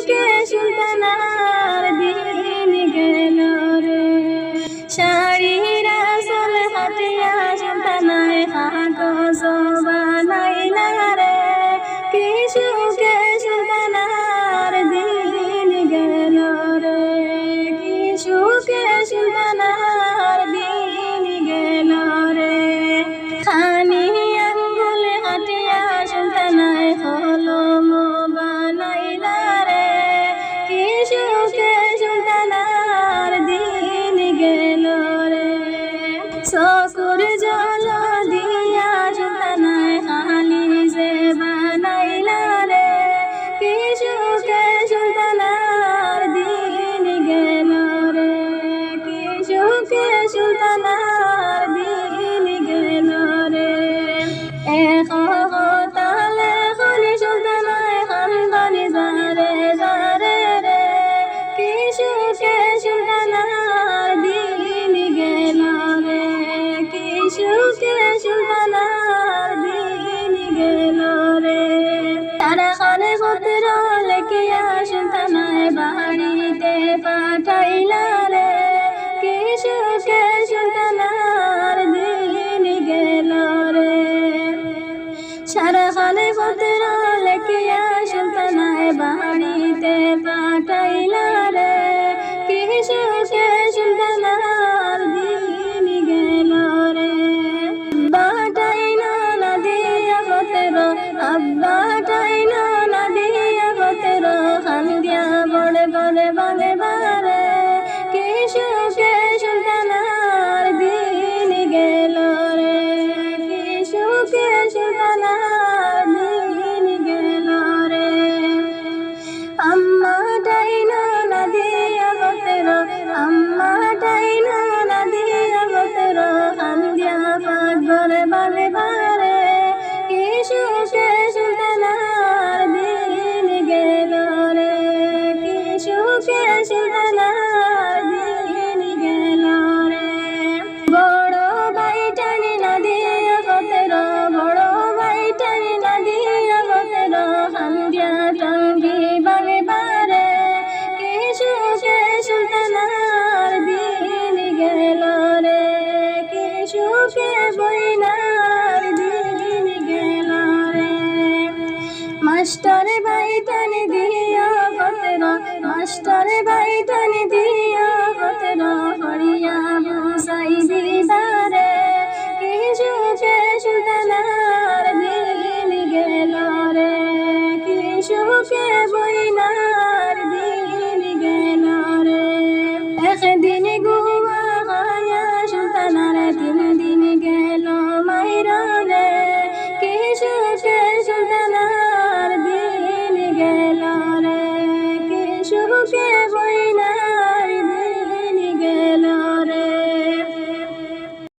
together. أنا خليفة じゅう。মাস্টারে বাইটানি দিয়া কতরা মাস্টারে বাইটানি দিয়া কতরা হরিয়া বুঝাই দিদারে। কি সুখে সুদানার দিন গেল রে। কি সুখে বইনার দিন গেল রে। একদিন